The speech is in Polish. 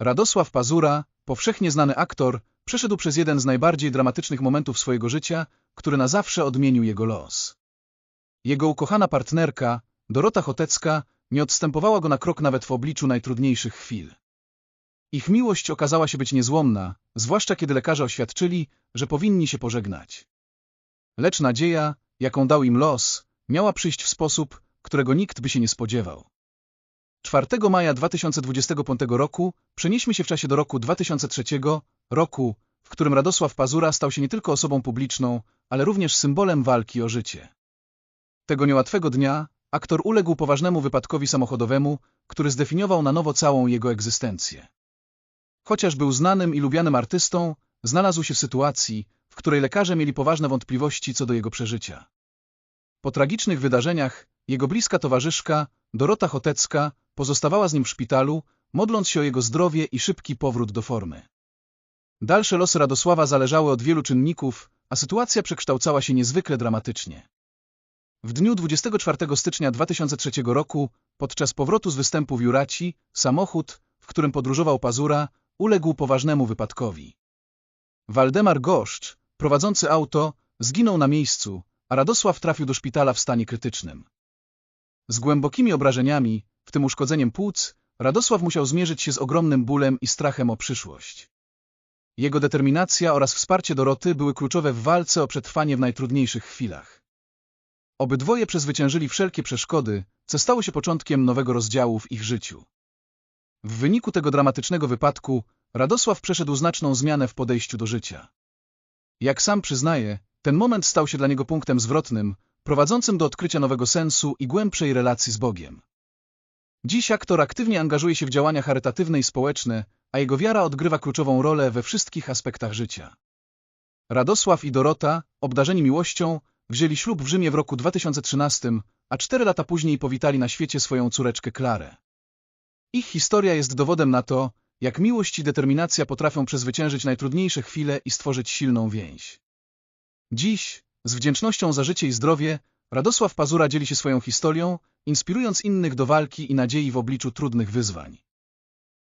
Radosław Pazura, powszechnie znany aktor, przeszedł przez jeden z najbardziej dramatycznych momentów swojego życia, który na zawsze odmienił jego los. Jego ukochana partnerka, Dorota Chotecka, nie odstępowała go na krok nawet w obliczu najtrudniejszych chwil. Ich miłość okazała się być niezłomna, zwłaszcza kiedy lekarze oświadczyli, że powinni się pożegnać. Lecz nadzieja, jaką dał im los, miała przyjść w sposób, którego nikt by się nie spodziewał. 4 maja 2025 roku przenieśmy się w czasie do roku 2003, roku, w którym Radosław Pazura stał się nie tylko osobą publiczną, ale również symbolem walki o życie. Tego niełatwego dnia aktor uległ poważnemu wypadkowi samochodowemu, który zdefiniował na nowo całą jego egzystencję. Chociaż był znanym i lubianym artystą, znalazł się w sytuacji, w której lekarze mieli poważne wątpliwości co do jego przeżycia. Po tragicznych wydarzeniach jego bliska towarzyszka, Dorota Chotecka, pozostawała z nim w szpitalu, modląc się o jego zdrowie i szybki powrót do formy. Dalsze losy Radosława zależały od wielu czynników, a sytuacja przekształcała się niezwykle dramatycznie. W dniu 24 stycznia 2003 roku, podczas powrotu z występu w Juraci, samochód, w którym podróżował Pazura, uległ poważnemu wypadkowi. Waldemar Goszcz, prowadzący auto, zginął na miejscu, a Radosław trafił do szpitala w stanie krytycznym. Z głębokimi obrażeniami, w tym uszkodzeniem płuc, Radosław musiał zmierzyć się z ogromnym bólem i strachem o przyszłość. Jego determinacja oraz wsparcie Doroty były kluczowe w walce o przetrwanie w najtrudniejszych chwilach. Obydwoje przezwyciężyli wszelkie przeszkody, co stało się początkiem nowego rozdziału w ich życiu. W wyniku tego dramatycznego wypadku Radosław przeszedł znaczną zmianę w podejściu do życia. Jak sam przyznaje, ten moment stał się dla niego punktem zwrotnym, prowadzącym do odkrycia nowego sensu i głębszej relacji z Bogiem. Dziś aktor aktywnie angażuje się w działania charytatywne i społeczne, a jego wiara odgrywa kluczową rolę we wszystkich aspektach życia. Radosław i Dorota, obdarzeni miłością, wzięli ślub w Rzymie w roku 2013, a cztery lata później powitali na świecie swoją córeczkę Klarę. Ich historia jest dowodem na to, jak miłość i determinacja potrafią przezwyciężyć najtrudniejsze chwile i stworzyć silną więź. Dziś, z wdzięcznością za życie i zdrowie, Radosław Pazura dzieli się swoją historią, inspirując innych do walki i nadziei w obliczu trudnych wyzwań.